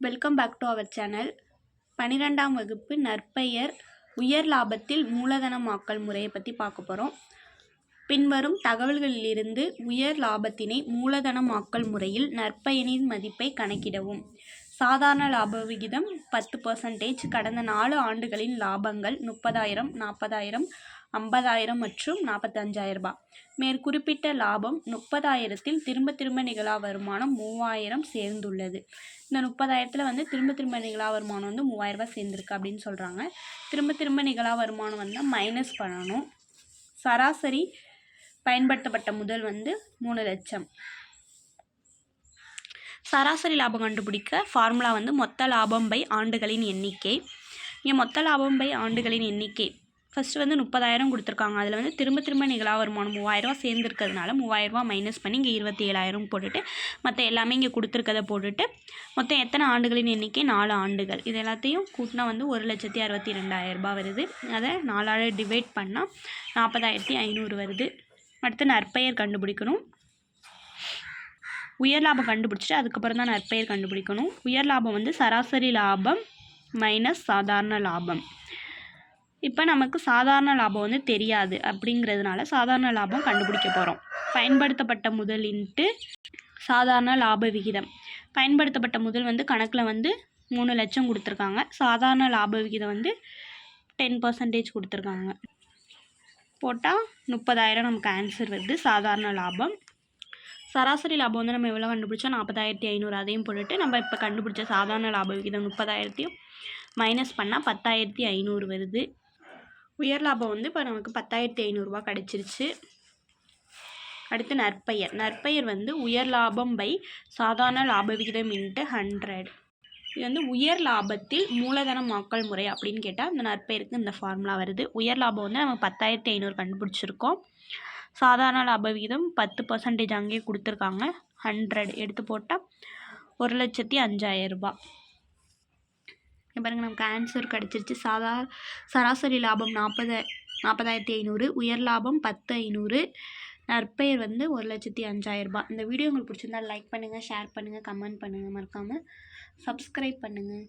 Welcome back to our channel பன்னிரெண்டாம் வகுப்பு நற்பெயர் உயர் லாபத்தில் மூலதனமாக்கல் முறையை பற்றி பார்க்க போகிறோம் பின்வரும் தகவல்களிலிருந்து உயர் லாபத்தினை மூலதனமாக்கல் முறையில் நற்பெயரின் மதிப்பை கணக்கிடவும். சாதாரண லாப விகிதம் பத்து பர்சன்டேஜ் கடந்த நாலு ஆண்டுகளின் லாபங்கள் முப்பதாயிரம் நாற்பதாயிரம் ஐம்பதாயிரம் மற்றும் நாற்பத்தஞ்சாயிரம் ரூபாய். மேற்குறிப்பிட்ட லாபம் முப்பதாயிரத்தில் திரும்ப திரும்ப நிகழா வருமானம் மூவாயிரம் சேர்ந்துள்ளது. இந்த முப்பதாயிரத்தில் வந்து திரும்ப திரும்ப நிகழா வருமானம் வந்து மூவாயிரம் சேர்ந்துருக்கு அப்படின்னு சொல்கிறாங்க திரும்ப திரும்ப நிகழா வருமானம் வந்து மைனஸ் பண்ணணும். சராசரி பயன்படுத்தப்பட்ட முதல் வந்து மூணு லட்சம். சராசரி லாபம் கண்டுபிடிக்க ஃபார்முலா வந்து மொத்த லாபம் பை ஆண்டுகளின் எண்ணிக்கை. இங்கே மொத்த லாபம் பை ஆண்டுகளின் எண்ணிக்கை ஃபஸ்ட்டு வந்து முப்பதாயிரம் கொடுத்துருக்காங்க. அதில் வந்து திரும்ப திரும்ப நிகழா வருமானம் மூவாயிரரூவா சேர்ந்துருக்கிறதுனால மூவாயிரரூவா மைனஸ் பண்ணி இங்கே இருபத்தி ஏழாயிரம் போட்டுட்டு மற்ற எல்லாமே இங்கே கொடுத்துருக்கதை போட்டுட்டு மொத்தம் எத்தனை ஆண்டுகளின் எண்ணிக்கை? நாலு ஆண்டுகள். இது எல்லாத்தையும் கூட்டினா வந்து ஒரு லட்சத்தி அறுபத்தி ரெண்டாயிரரூபா வருது. அதை நாலாள் டிவைட் பண்ணால் நாற்பதாயிரத்தி ஐநூறு வருது. அடுத்து நற்பெயர் கண்டுபிடிக்கணும். உயர் லாபம் கண்டுபிடிச்சிட்டு அதுக்கப்புறம் தான் நற்பெயர் கண்டுபிடிக்கணும். உயர் லாபம் வந்து சராசரி லாபம் மைனஸ் சாதாரண லாபம். இப்போ நமக்கு சாதாரண லாபம் வந்து தெரியாது அப்படிங்கிறதுனால சாதாரண லாபம் கண்டுபிடிக்க போகிறோம் பயன்படுத்தப்பட்ட முதல் இன்ட்டு சாதாரண லாப விகிதம். பயன்படுத்தப்பட்ட முதல் வந்து கணக்கில் வந்து மூணு லட்சம் கொடுத்துருக்காங்க. சாதாரண லாப விகிதம் வந்து டென் பர்சன்டேஜ் கொடுத்துருக்காங்க. போட்டால் முப்பதாயிரம் நமக்கு ஆன்சர் வருது. சாதாரண லாபம். சராசரி லாபம் வந்து நம்ம எவ்வளோ கண்டுபிடிச்சோம்? நாற்பதாயிரத்தி ஐநூறு அதையும் போட்டுட்டு நம்ம இப்போ கண்டுபிடிச்ச சாதாரண லாப விகிதம் முப்பதாயிரத்தையும் மைனஸ் பண்ணால் பத்தாயிரத்தி ஐநூறு வருது. உயர் லாபம் வந்து இப்போ நமக்கு பத்தாயிரத்தி ஐநூறுரூவா கிடச்சிருச்சு. அடுத்து நற்பெயர். நற்பெயர் வந்து உயர் லாபம் பை சாதாரண லாப விகிதம் இன்ட்டு ஹண்ட்ரட். இது வந்து உயர் லாபத்தில் மூலதனமாக்கல் முறை அப்படின்னு கேட்டால் அந்த நற்பெயருக்கு இந்த ஃபார்முலா வருது. உயர் லாபம் வந்து நம்ம பத்தாயிரத்தி ஐநூறு கண்டுபிடிச்சிருக்கோம். சாதாரண லாப விகிதம் பத்து பர்சன்டேஜ் அங்கேயே கொடுத்துருக்காங்க. ஹண்ட்ரட் எடுத்து போட்டால் ஒரு லட்சத்தி அஞ்சாயிரம் ரூபாய் இங்க பாருங்க நமக்கு ஆன்சர் கிடச்சிருச்சு. சாதா சராசரி லாபம் நாற்பது நாற்பதாயிரத்தி ஐநூறு உயர் லாபம் பத்து ஐநூறு நற்பெயர் வந்து ஒரு லட்சத்தி அஞ்சாயிரரூபா. இந்த வீடியோ உங்களுக்கு பிடிச்சிருந்தா லைக் பண்ணுங்கள் ஷேர் பண்ணுங்கள் கமெண்ட் பண்ணுங்கள் மறக்காமல் சப்ஸ்கிரைப் பண்ணுங்கள்